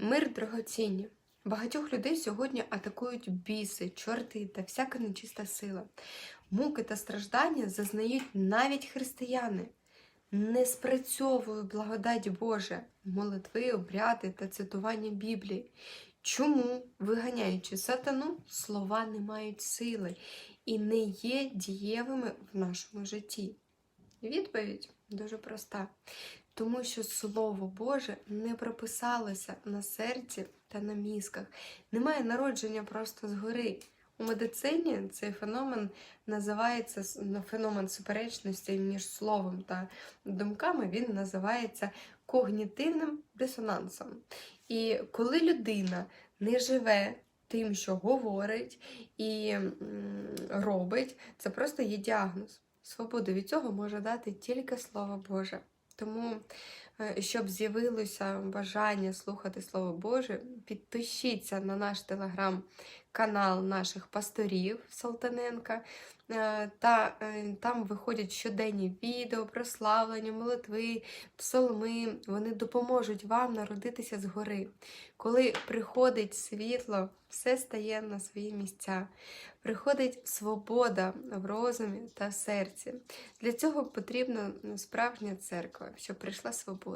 Мир дорогоцінні. Багатьох людей сьогодні атакують біси, чорти та всяка нечиста сила. Муки та страждання зазнають навіть християни. Не спрацьовує благодать Божа, молитви, обряди та цитування Біблії. Чому, виганяючи сатану, слова не мають сили і не є дієвими в нашому житті? Відповідь дуже проста. Тому що Слово Боже не прописалося на серці та на мізках. Немає народження просто згори. У медицині цей феномен називається ну, феномен суперечності між словом та думками. Він називається когнітивним дисонансом. І коли людина не живе тим, що говорить і робить, це просто є діагноз. Свободу від цього може дати тільки Слово Боже. Тому, щоб з'явилося бажання слухати Слово Боже, підпишіться на наш телеграм-канал наших пасторів Салтаненка. Е, Та е, там виходять щоденні відео, прославлення, молитви, псалми. Вони допоможуть вам народитися згори. Коли приходить світло, все стає на свої місця. Приходить свобода в розумі та в серці. Для цього потрібна справжня церква, щоб прийшла свобода,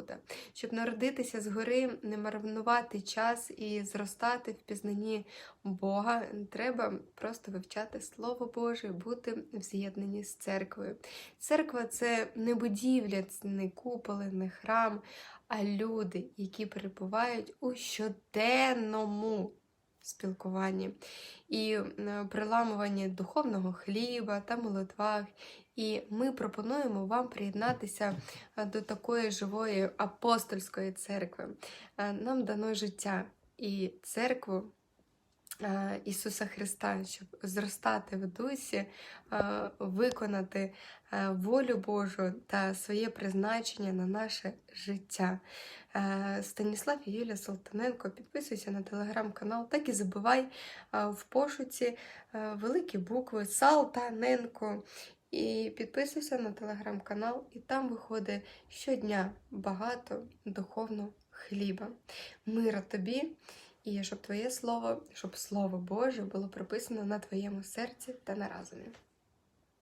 щоб народитися згори, не марнувати час і зростати в пізнанні Бога. Треба просто вивчати Слово Боже, бути в з'єднанні з церквою. Церква це не будівля, це не куполи, не храм, а люди, які перебувають у щоденному спілкуванні і е, приламуванні духовного хліба та молитвах. І ми пропонуємо вам приєднатися е, до такої живої апостольської церкви. Е, Нам дано життя і церкву Ісуса Христа, щоб зростати в дусі, е, виконати е, волю Божу та своє призначення на наше життя. Е, Станіслав і Юлія Салтаненко, підписуйся на телеграм-канал, так і забивай е, в пошуці е, великі букви Салтаненко. І підписуйся на телеграм-канал, і там виходить щодня багато духовного хліба. Мира тобі, і щоб твоє слово, щоб слово Боже було прописано на твоєму серці та на разумі.